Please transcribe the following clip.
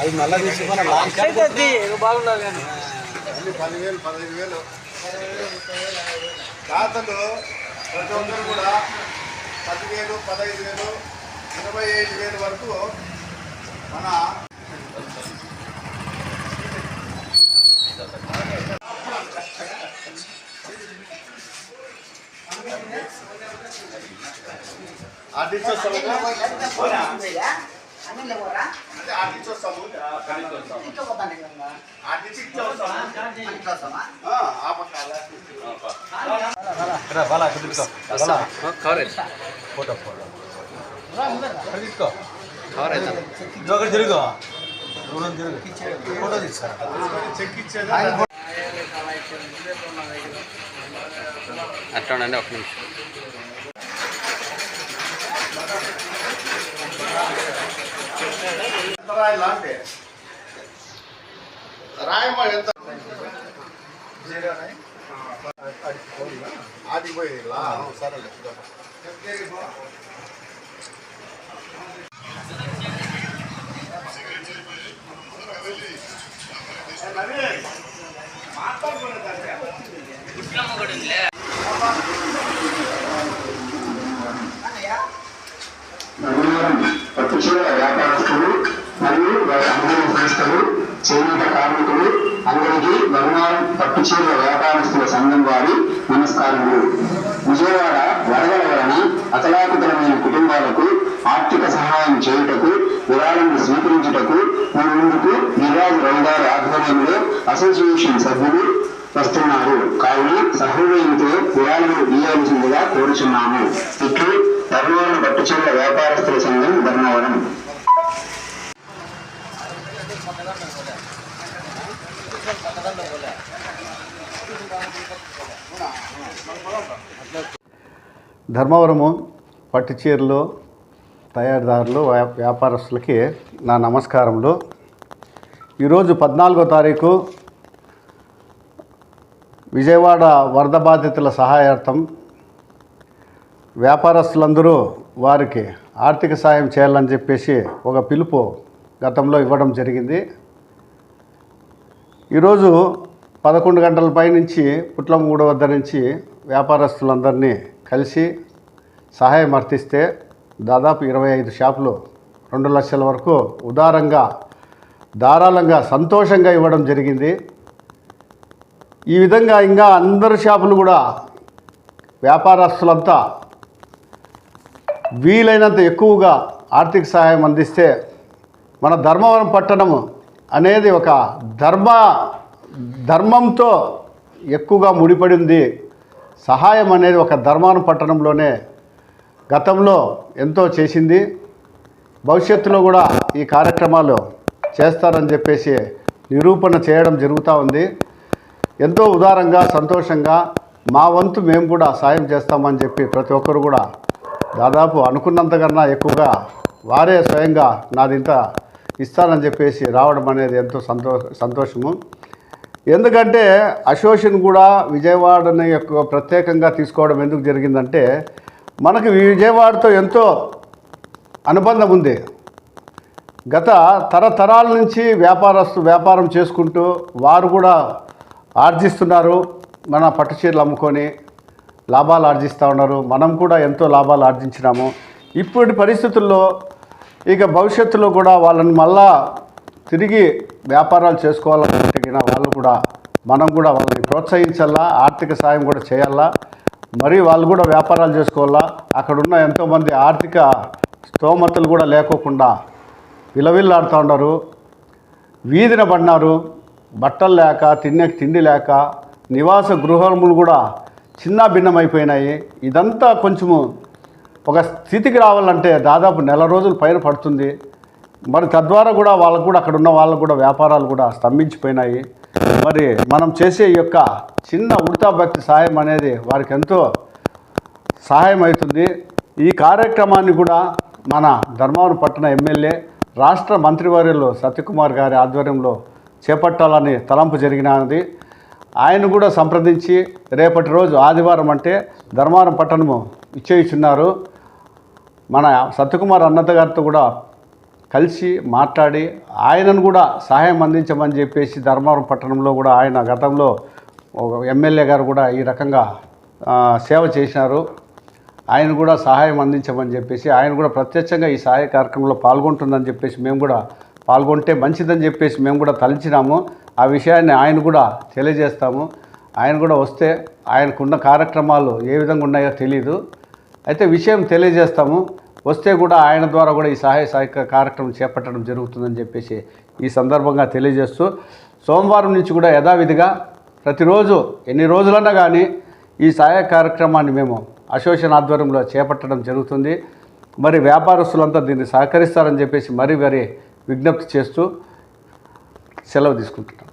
అది మళ్ళీ తీసుకున్నా బాగుండాలి కానీ. అన్ని పదివేలు పదహైదు వేలు. దాతలు ప్రతి ఒక్కరు కూడా పదివేలు పదహైదు వేలు ఇరవై ఐదు వేలు వరకు మన ఆర్టిస్టోత్సవం అంటే ఆర్టిస్టోత్సవం ఆర్టిస్టోత్సవం ఆ, ఆ పక్క ఫోటో ఫోటో. తీసుకో. ఒకటి తిరుగు. దూరం తిరుగు. ఫోటో తీసుకో. చెక్ ఇచ్చేది? అట్లా ఉండండి ఒక నిమిషం. రాయాలా అంటే రాయమ్మా ఎంత అది పోయి సరే పట్టుచీర వ్యాపారస్తులు మరియు వారి అనుభవ సంస్థలు చేనేత కార్మికులు అందరికీ బహుమానం పట్టుచీర వ్యాపారస్తుల సంఘం వారి నమస్కారములు. విజయవాడ వరదల వలన అతలాకుతలమైన కుటుంబాలకు ఆర్థిక సహాయం చేయుటకు విరాళను స్వీకరించుటకు మన ముందుకు గిరిరాజు రవి ఆధ్వర్యంలో అసోసియేషన్ సభ్యులు వస్తున్నారు. కావున సహృదయంతో విరాళములు ఇయ్యవలసిందిగా కోరుచున్నాము. ఇట్లు ధర్మవరం పట్టుచీరల వ్యాపారస్తుల సంఘం ధర్మవరం ధర్మవరము పట్టు చీరలు తయారీదారులు వ్యాపారస్తులకి నా నమస్కారములు. ఈరోజు పద్నాలుగో తారీఖు విజయవాడ వరద బాధితుల సహాయార్థం వ్యాపారస్తులందరూ వారికి ఆర్థిక సాయం చేయాలని చెప్పేసి ఒక పిలుపు గతంలో ఇవ్వడం జరిగింది. ఈరోజు పదకొండు గంటల పై నుంచి పుట్లమూడు వద్ద నుంచి వ్యాపారస్తులందరినీ కలిసి సహాయం అర్థిస్తే దాదాపు ఇరవై ఐదు షాపులు రెండు లక్షల వరకు ఉదారంగా ధారాళంగా సంతోషంగా ఇవ్వడం జరిగింది. ఈ విధంగా ఇంకా అందరు షాపులు కూడా వ్యాపారస్తులంతా వీలైనంత ఎక్కువగా ఆర్థిక సహాయం అందిస్తే మన ధర్మవరం పట్టణము అనేది ఒక ధర్మ ధర్మంతో ఎక్కువగా ముడిపడింది. సహాయం అనేది ఒక ధర్మాన పట్టణంలోనే గతంలో ఎంతో చేసింది. భవిష్యత్తులో కూడా ఈ కార్యక్రమాలు చేస్తారని చెప్పేసి నిరూపణ చేయడం జరుగుతూ ఉంది. ఎంతో ఉదారంగా సంతోషంగా మా వంతు మేము కూడా సాయం చేస్తామని చెప్పి ప్రతి ఒక్కరు కూడా దాదాపు అనుకున్నంతకన్నా ఎక్కువగా వారే స్వయంగా నాదింత ఇస్తానని చెప్పేసి రావడం అనేది ఎంతో సంతో సంతోషము. ఎందుకంటే అసోసియేషన్ కూడా విజయవాడని యొక్క ప్రత్యేకంగా తీసుకోవడం ఎందుకు జరిగిందంటే మనకి విజయవాడతో ఎంతో అనుబంధం ఉంది. గత తరతరాల నుంచి వ్యాపారస్తు వ్యాపారం చేసుకుంటూ వారు కూడా ఆర్జిస్తున్నారు. మన పట్టు చీరలు అమ్ముకొని లాభాలు ఆర్జిస్తూ ఉన్నారు. మనం కూడా ఎంతో లాభాలు ఆర్జించినాము. ఇప్పటి పరిస్థితుల్లో ఇక భవిష్యత్తులో కూడా వాళ్ళని మళ్ళా తిరిగి వ్యాపారాలు చేసుకోవాలనుకుంటున్న వాళ్ళు కూడా మనం కూడా వాళ్ళని ప్రోత్సహించాలా ఆర్థిక సాయం కూడా చేయాలా మరి వాళ్ళు కూడా వ్యాపారాలు చేసుకోవాలా అక్కడున్న ఎంతోమంది ఆర్థిక స్తోమతలు కూడా లేకోకుండా విలవిల్లాడుతూ ఉన్నారు. వీధిన పడినారు బట్టలు లేక తినేకి తిండి లేక నివాస గృహములు కూడా చిన్న భిన్నమైపోయినాయి ఇదంతా కొంచెము ఒక స్థితికి రావాలంటే దాదాపు నెల రోజులు పైన పడుతుంది. మరి తద్వారా కూడా వాళ్ళకు కూడా అక్కడ ఉన్న వాళ్ళకు కూడా వ్యాపారాలు కూడా స్తంభించిపోయినాయి. మరి మనం చేసే యొక్క చిన్న ఉడతా భక్తి సహాయం అనేది వారికి ఎంతో సహాయం అవుతుంది. ఈ కార్యక్రమాన్ని కూడా మన ధర్మవరం పట్టణ ఎమ్మెల్యే రాష్ట్ర మంత్రివర్యులు సత్యకుమార్ గారి ఆధ్వర్యంలో చేపట్టాలని తలంపు జరిగినది. ఆయన కూడా సంప్రదించి రేపటి రోజు ఆదివారం అంటే ధర్మవరం పట్టణము ఇచ్చేయిచున్నారు. మన సత్యకుమార్ అన్నత గారితో కూడా కలిసి మాట్లాడి ఆయనను కూడా సహాయం అందించమని చెప్పేసి ధర్మవరం పట్టణంలో కూడా ఆయన గతంలో ఒక ఎమ్మెల్యే గారు కూడా ఈ రకంగా సేవ చేసినారు. ఆయన కూడా సహాయం అందించమని చెప్పేసి ఆయన కూడా ప్రత్యక్షంగా ఈ సహాయ కార్యక్రమంలో పాల్గొంటుందని చెప్పేసి మేము కూడా పాల్గొంటే మంచిదని చెప్పేసి మేము కూడా తలిచినాము. ఆ విషయాన్ని ఆయన కూడా తెలియజేస్తాము. ఆయన కూడా వస్తే ఆయనకున్న కార్యక్రమాలు ఏ విధంగా ఉన్నాయో తెలియదు అయితే విషయం తెలియజేస్తాము. వస్తే కూడా ఆయన ద్వారా కూడా ఈ సహాయ సహాయక కార్యక్రమం చేపట్టడం జరుగుతుందని చెప్పేసి ఈ సందర్భంగా తెలియజేస్తూ సోమవారం నుంచి కూడా యథావిధిగా ప్రతిరోజు ఎన్ని రోజులన్నా కానీ ఈ సహాయ కార్యక్రమాన్ని మేము అసోసియేషన్ ఆధ్వర్యంలో చేపట్టడం జరుగుతుంది. మరి వ్యాపారస్తులంతా దీన్ని సహకరిస్తారని చెప్పేసి మరీ మరీ విజ్ఞప్తి చేస్తూ సెలవు తీసుకుంటున్నాం.